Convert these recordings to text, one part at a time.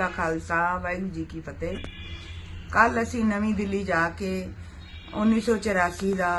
ਕਾ ਖਾਲਸਾ ਵਾਹਿਗੁਰੂ ਜੀ ਕੀ ਫਤਿਹ। ਕੱਲ ਅਸੀਂ ਨਵੀਂ ਦਿੱਲੀ ਜਾ ਕੇ 1984 ਦਾ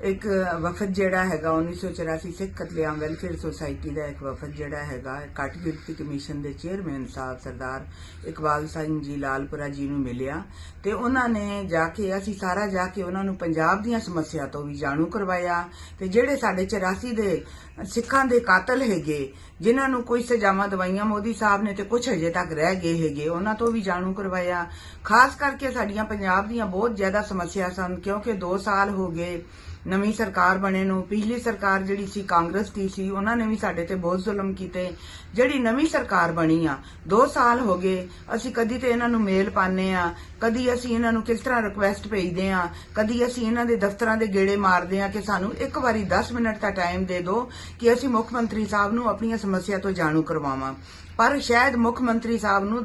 ਇੱਕ ਵਫਦ ਜਿਹੜਾ ਹੈਗਾ 1984 ਸਿੱਖ ਕਤਲੇਆਮ ਵੈਲਫੇਅਰ ਸੁਸਾਇਟੀ ਦਾ ਇੱਕ ਵਫਦ ਜਿਹੜਾ ਹੈਗਾ ਘੱਟ ਗਿਣਤੀ ਕਮਿਸ਼ਨ ਦੇ ਚੇਅਰਮੈਨ ਸਾਹਿਬ ਸਰਦਾਰ ਇਕਬਾਲ ਸਿੰਘ ਜੀ ਲਾਲਪੁਰਾ ਜੀ ਨੂੰ ਮਿਲਿਆ ਤੇ ਉਹਨਾਂ ਨੇ ਜਾ ਕੇ, ਅਸੀਂ ਸਾਰਾ ਜਾ ਕੇ ਉਹਨਾਂ ਨੂੰ ਪੰਜਾਬ ਦੀਆਂ ਸਮੱਸਿਆ ਤੋਂ ਵੀ ਜਾਣੂ ਕਰਵਾਇਆ ਤੇ ਜਿਹੜੇ ਸਾਡੇ 84 ਦੇ ਸਿੱਖਾਂ ਦੇ ਕਾਤਲ ਹੈਗੇ, ਜਿਨ੍ਹਾਂ ਨੂੰ ਕੋਈ ਸਜ਼ਾਵਾਂ ਦਵਾਈਆਂ ਮੋਦੀ ਸਾਹਿਬ ਨੇ ਤੇ ਕੁਝ ਹਜੇ ਤੱਕ ਰਹਿ ਗਏ ਹੈਗੇ, ਉਹਨਾਂ ਤੋਂ ਵੀ ਜਾਣੂ ਕਰਵਾਇਆ। ਖਾਸ ਕਰਕੇ ਸਾਡੀਆਂ ਪੰਜਾਬ ਦੀਆਂ ਬਹੁਤ ਜ਼ਿਆਦਾ ਸਮੱਸਿਆ ਸਨ ਕਿਉਂਕਿ 2 ਸਾਲ ਹੋ ਗਏ ਨਵੀਂ ਸਰਕਾਰ ਬਣੇ ਨੂੰ, ਪਿਛਲੀ ਸਰਕਾਰ ਜਿਹੜੀ ਸੀ ਕਾਂਗਰਸ ਦੀ ਸੀ, ਉਹਨਾਂ ਨੇ ਵੀ ਸਾਡੇ ਤੇ ਬਹੁਤ ਜ਼ੁਲਮ ਕੀਤੇ। ਜਿਹੜੀ ਨਵੀਂ ਸਰਕਾਰ ਬਣੀ ਆ 2 ਸਾਲ ਹੋ ਗਏ, ਅਸੀਂ ਕਦੀ ਤੇ ਇਹਨਾਂ ਨੂੰ ਮੇਲ ਪਾਣੇ ਆ, ਕਦੀ ਅਸੀਂ ਇਹਨਾਂ ਨੂੰ ਕਿਸ ਤਰ੍ਹਾਂ ਰਿਕੁਐਸਟ ਭੇਜਦੇ ਆ, ਕਦੀ ਅਸੀਂ ਇਹਨਾਂ ਦੇ ਦਫ਼ਤਰਾਂ ਦੇ ਗੇੜੇ ਮਾਰਦੇ ਆ ਕਿ ਸਾਨੂੰ ਇੱਕ ਵਾਰੀ 10 ਮਿੰਟ ਦਾ ਟਾਈਮ ਦੇ ਦਿਓ ਕਿ ਅਸੀਂ ਮੁੱਖ ਮੰਤਰੀ ਸਾਹਿਬ ਨੂੰ ਆਪਣੀਆਂ ਸਮੱਸਿਆ ਤੋਂ ਜਾਣੂ ਕਰਵਾਵਾਂ। ਪਰ ਸ਼ਾਇਦ ਮੁੱਖ ਮੰਤਰੀ ਸਾਹਿਬ ਨੂੰ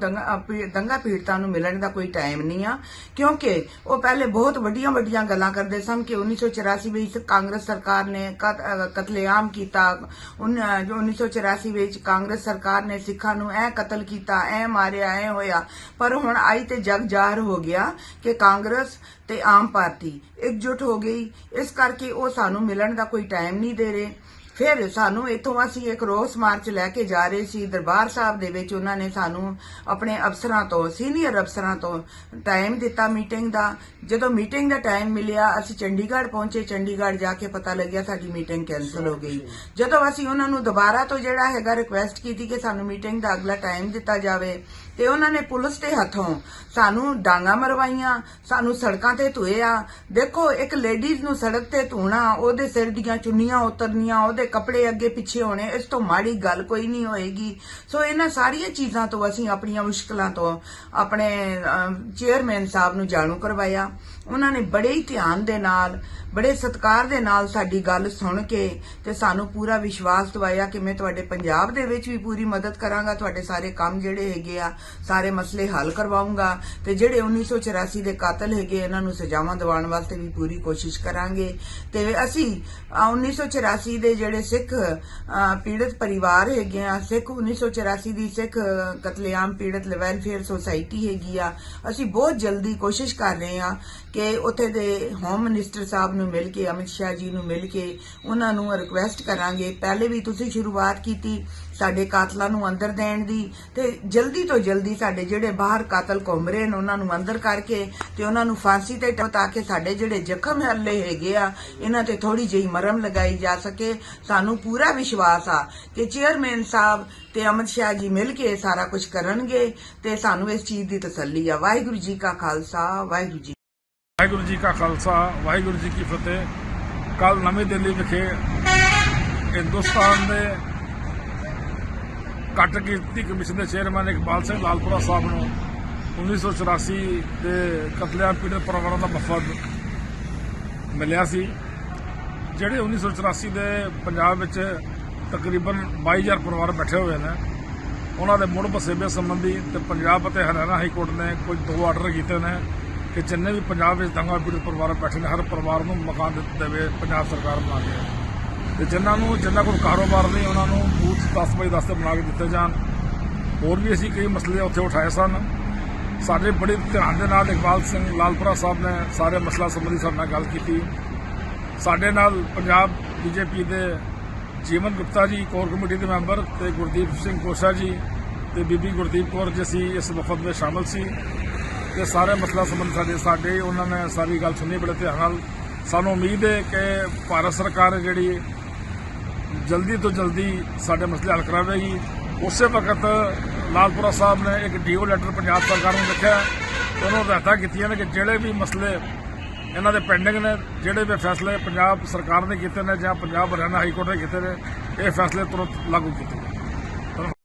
ਦੰਗਾ ਪੀੜਤਾਂ ਨੂੰ ਮਿਲਣ ਦਾ ਕੋਈ ਟਾਈਮ ਨਹੀਂ ਆ, ਕਿਉਂਕਿ ਉਹ ਪਹਿਲੇ ਬਹੁਤ ਵੱਡੀਆਂ ਵੱਡੀਆਂ ਗੱਲਾਂ ਕਰਦੇ ਸਨ ਕਿ 1984 ਵਿੱਚ ਕਾਂਗਰਸ ਸਰਕਾਰ ਨੇ ਕਤ- ਕਤਲੇਆਮ ਕੀਤਾ 1984 ਵਿੱਚ ਕਾਂਗਰਸ ਸਰਕਾਰ ਨੇ ਸਿੱਖਾਂ ਨੂੰ ਐ ਕਤਲ ਕੀਤਾ, ਐ ਮਾਰਿਆ, ਐ ਹੋਇਆ, ਪਰ ਹੁਣ ਆਈ ਤੇ ਜਗ ਜ਼ਾਹਰ ਹੋ ਗਿਆ ਕਿ ਕਾਂਗਰਸ ਤੇ ਆਮ ਪਾਰਟੀ ਇਕਜੁੱਟ ਹੋ ਗਈ। ਇਸ ਕਰਕੇ ਉਹ ਸਾਨੂੰ ਮਿਲਣ ਦਾ ਕੋਈ ਟਾਈਮ ਨਹੀਂ ਦੇ ਰਹੇ। ਫਿਰ ਸਾਨੂੰ ਇਥੋਂ ਅਸੀਂ ਇੱਕ ਰੋਸ ਮਾਰਚ ਲੈ ਕੇ ਜਾ ਰਹੇ ਸੀ ਦਰਬਾਰ ਸਾਹਿਬ ਦੇ ਵਿੱਚ। ਉਹਨਾਂ ਨੇ ਸਾਨੂੰ ਆਪਣੇ ਅਫਸਰਾਂ ਤੋਂ ਸੀਨੀਅਰ ਅਫਸਰਾਂ ਤੋਂ ਟਾਈਮ ਦਿੱਤਾ ਮੀਟਿੰਗ ਦਾ। ਜਦੋਂ ਮੀਟਿੰਗ ਦਾ ਟਾਈਮ ਮਿਲਿਆ ਅਸੀਂ ਚੰਡੀਗੜ੍ਹ ਪਹੁੰਚੇ। ਚੰਡੀਗੜ੍ਹ ਜਾ ਕੇ ਪਤਾ ਲੱਗਿਆ ਸਾਡੀ ਮੀਟਿੰਗ ਕੈਨਸਲ ਹੋ ਗਈ। ਜਦੋਂ ਅਸੀਂ ਉਹਨਾਂ ਨੂੰ ਦੁਬਾਰਾ ਤੋਂ ਜਿਹੜਾ ਹੈਗਾ ਰਿਕੁਐਸਟ ਕੀਤੀ ਕਿ ਸਾਨੂੰ ਮੀਟਿੰਗ ਦਾ ਅਗਲਾ ਟਾਈਮ ਦਿੱਤਾ ਜਾਵੇ ਤੇ ਉਹਨਾਂ ਨੇ ਪੁਲਿਸ ਦੇ ਹੱਥੋਂ ਸਾਨੂੰ ਡਾਂਗਾ ਮਰਵਾਈਆਂ, ਸਾਨੂੰ ਸੜਕਾਂ ਤੇ ਧੋਇਆ। ਦੇਖੋ, ਇੱਕ ਲੇਡੀਜ਼ ਨੂੰ ਸੜਕ ਤੇ ਧੋਣਾ, ਉਹਦੇ ਸਿਰ ਦੀਆਂ ਚੁੰਨੀਆਂ ਉਤਰਨੀਆਂ, ਉਹਦੇ ਕੱਪੜੇ ਅੱਗੇ ਪਿੱਛੇ ਹੋਣੇ, ਇਸ ਤੋਂ ਮਾੜੀ ਗੱਲ ਕੋਈ ਨਹੀਂ ਹੋਏਗੀ। ਸੋ ਇਹਨਾਂ ਸਾਰੀਆਂ ਚੀਜ਼ਾਂ ਤੋਂ ਅਸੀਂ ਆਪਣੀਆਂ ਮੁਸ਼ਕਲਾਂ ਤੋਂ ਆਪਣੇ ਚੇਅਰਮੈਨ ਸਾਹਿਬ ਨੂੰ ਜਾਣੂ ਕਰਵਾਇਆ। ਉਹਨਾਂ ਨੇ ਬੜੇ ਹੀ ਧਿਆਨ ਦੇ ਨਾਲ ਬੜੇ ਸਤਿਕਾਰ ਦੇ ਨਾਲ ਸਾਡੀ ਗੱਲ ਸੁਣ ਕੇ ਤੇ ਸਾਨੂੰ ਪੂਰਾ ਵਿਸ਼ਵਾਸ ਦਵਾਇਆ ਕਿ ਮੈਂ ਤੁਹਾਡੇ ਪੰਜਾਬ ਦੇ ਵਿੱਚ ਵੀ ਪੂਰੀ ਮਦਦ ਕਰਾਂਗਾ ਤੁਹਾਡੇ ਸਾਰੇ ਕੰਮ ਜਿਹੜੇ ਹੈਗੇ ਆ ਸਾਰੇ ਮਸਲੇ ਹੱਲ ਕਰਵਾਉਂਗਾ ਤੇ ਜਿਹੜੇ 1984 ਦੇ ਕਾਤਲ ਹੈਗੇ ਇਹਨਾਂ ਨੂੰ ਸਜ਼ਾਵਾਂ ਦਿਵਾਉਣ ਵਾਸਤੇ ਵੀ ਪੂਰੀ ਕੋਸ਼ਿਸ਼ ਕਰਾਂਗੇ। ਤੇ ਅਸੀਂ ਅ, 1984 ਦੇ ਜਿਹੜੇ ਸਿੱਖ ਪੀੜਤ ਪਰਿਵਾਰ ਹੈਗੇ ਆ ਸਿੱਖ 1984 ਦੀ ਸਿੱਖ ਕਤਲੇਆਮ ਪੀੜਤ ਵੈਲਫੇਅਰ ਸੁਸਾਇਟੀ ਹੈਗੀ ਆ ਅਸੀਂ ਬਹੁਤ ਜਲਦੀ ਕੋਸ਼ਿਸ਼ ਕਰ ਰਹੇ ਆ ਕਿ ਉੱਥੇ ਦੇ ਹੋਮ ਮਿਨਿਸਟਰ ਸਾਹਿਬ ਨੂੰ ਮਿਲ ਕੇ, ਅਮਿਤ ਸ਼ਾਹ ਜੀ ਨੂੰ ਮਿਲ ਕੇ ਉਹਨਾਂ ਨੂੰ ਰਿਕੁਐਸਟ ਕਰਾਂਗੇ। ਪਹਿਲੇ ਵੀ ਤੁਸੀਂ ਸ਼ੁਰੂਆਤ ਕੀਤੀ ਸਾਡੇ ਕਾਤਲਾਂ ਨੂੰ ਅੰਦਰ ਦੇਣ ਦੀ ਤੇ ਜਲਦੀ ਤੋਂ ਜਲਦੀ ਸਾਡੇ ਜਿਹੜੇ ਬਾਹਰ ਕਾਤਲ ਘੁੰਮ ਰਹੇ ਨੇ, ਉਹਨਾਂ ਨੂੰ ਅੰਦਰ ਕਰਕੇ ਤੇ ਉਹਨਾਂ ਨੂੰ ਫਾਂਸੀ ਤੇ ਤਾਂ ਕਿ ਸਾਡੇ ਜਿਹੜੇ ਜ਼ਖਮ ਹੱਲੇ ਹੈਗੇ ਆ, ਇਹਨਾਂ ਤੇ ਥੋੜੀ ਜਿਹੀ ਮਰਮ ਲਗਾਈ ਜਾ ਸਕੇ। ਸਾਨੂੰ ਪੂਰਾ ਵਿਸ਼ਵਾਸ ਆ ਕਿ ਚੇਅਰਮੈਨ ਸਾਹਿਬ ਤੇ ਅਮਿਤ ਸ਼ਾਹ ਜੀ ਮਿਲ ਕੇ ਸਾਰਾ ਕੁਝ ਕਰਨਗੇ ਤੇ ਸਾਨੂੰ ਇਸ ਚੀਜ਼ ਦੀ ਤਸੱਲੀ ਆ। ਵਾਹਿਗੁਰੂ ਜੀ ਕਾ ਖਾਲਸਾ, ਵਾਹਿਗੁਰੂ ਜੀ ਵਾਹਿਗੁਰੂ ਜੀ ਕਾ ਖਾਲਸਾ, ਵਾਹਿਗੁਰੂ ਜੀ ਕੀ ਫਤਿਹ। ਕੱਲ ਨਵੀਂ ਦਿੱਲੀ ਵਿਖੇ ਹਿੰਦੁਸਤਾਨ ਦੇ ਘੱਟ ਗਿਣਤੀ ਕਮਿਸ਼ਨ ਦੇ ਚੇਅਰਮੈਨ ਇਕਬਾਲ ਸਿੰਘ ਲਾਲਪੁਰਾ ਸਾਹਿਬ ਨੂੰ 1984 ਦੇ ਕਤਲੇਆਮ ਪੀੜਤ ਪਰਿਵਾਰਾਂ ਦਾ ਵਫਦ ਮਿਲਿਆ ਸੀ। ਜਿਹੜੇ 1984 ਦੇ ਪੰਜਾਬ ਵਿੱਚ ਤਕਰੀਬਨ 22000 ਪਰਿਵਾਰ ਬੈਠੇ ਹੋਏ ਨੇ, ਉਹਨਾਂ ਦੇ ਮੁੜ ਵਸੇਬੇ ਸੰਬੰਧੀ ਤੇ ਪੰਜਾਬ ਅਤੇ ਹਰਿਆਣਾ ਹਾਈ ਕੋਰਟ ਨੇ ਕੁਝ ਦੋ ਆਰਡਰ ਕੀਤੇ ਨੇ। ਕਿ ਜਿੰਨੇ ਵੀ ਪੰਜਾਬ ਵਿੱਚ ਦੰਗਾ ਪੀੜਤ ਪਰਿਵਾਰ ਬੈਠੇ ਨੇ, ਹਰ ਪਰਿਵਾਰ ਨੂੰ ਮਕਾਨ ਦਿੱਤੇ ਦੇਵੇ ਪੰਜਾਬ ਸਰਕਾਰ ਬਣਾ ਕੇ। ਤੇ ਜਿਨ੍ਹਾਂ ਨੂੰ, ਜਿੰਨਾ ਕੋਲ ਕਾਰੋਬਾਰ ਨਹੀਂ, ਉਹਨਾਂ ਨੂੰ ਬੂਥ 10 ਬਾਈ 10 ਤੇ ਬਣਾ ਕੇ ਦਿੱਤੇ ਜਾਣ। ਹੋਰ ਵੀ ਅਸੀਂ ਕਈ ਮਸਲੇ ਉੱਥੇ ਉਠਾਏ ਸਨ। ਸਾਡੇ ਬੜੇ ਧਿਆਨ ਦੇ ਨਾਲ ਇਕਬਾਲ ਸਿੰਘ ਲਾਲਪੁਰਾ ਸਾਹਿਬ ਨੇ ਸਾਰੇ ਮਸਲਾ ਸੰਬੰਧੀ ਸਾਡੇ ਨਾਲ ਗੱਲ ਕੀਤੀ। ਸਾਡੇ ਨਾਲ ਪੰਜਾਬ ਬੀਜੇਪੀ ਦੇ ਜੀਵਨ ਗੁਪਤਾ ਜੀ, ਕੋਰ ਕਮੇਟੀ ਦੇ ਮੈਂਬਰ ਤੇ ਗੁਰਦੀਪ ਸਿੰਘ ਕੋਸ਼ਾ ਜੀ ਤੇ ਬੀਬੀ ਗੁਰਦੀਪ ਕੌਰ ਜੀ ਅਸੀਂ ਇਸ ਵਫਦ ਵਿੱਚ ਸ਼ਾਮਲ ਸੀ। ਤੇ ਸਾਰੇ ਮਸਲਾ ਸੰਬੰਧ ਸਾਡੇ ਸਾਡੇ, ਉਹਨਾਂ ਨੇ ਸਾਰੀ ਗੱਲ ਸੁਣੀ ਬੜੇ ਧਿਆਨ ਨਾਲ। ਸਾਨੂੰ ਉਮੀਦ ਹੈ ਕਿ ਭਾਰਤ ਸਰਕਾਰ ਜਿਹੜੀ ਜਲਦੀ ਤੋਂ ਜਲਦੀ ਸਾਡੇ ਮਸਲੇ ਹੱਲ ਕਰਾਵੇਗੀ। ਉਸੇ ਵਕਤ ਲਾਲਪੁਰਾ ਸਾਹਿਬ ਨੇ ਇੱਕ ਡੀਓ ਲੈਟਰ ਪੰਜਾਬ ਸਰਕਾਰ ਨੂੰ ਲਿਖਿਆ। ਉਹਨੂੰ ਹਦਾਇਤਾਂ ਕੀਤੀਆਂ ਨੇ ਕਿ ਜਿਹੜੇ ਵੀ ਮਸਲੇ ਇਹਨਾਂ ਦੇ ਪੈਂਡਿੰਗ ਨੇ, ਜਿਹੜੇ ਵੀ ਫੈਸਲੇ ਪੰਜਾਬ ਸਰਕਾਰ ਨੇ ਕੀਤੇ ਨੇ ਜਾਂ ਪੰਜਾਬ ਹਰਿਆਣਾ ਹਾਈ ਕੋਰਟ ਨੇ ਕੀਤੇ ਨੇ, ਇਹ ਫੈਸਲੇ ਤੁਰੰਤ ਲਾਗੂ ਕੀਤੇ ਜਾਣ।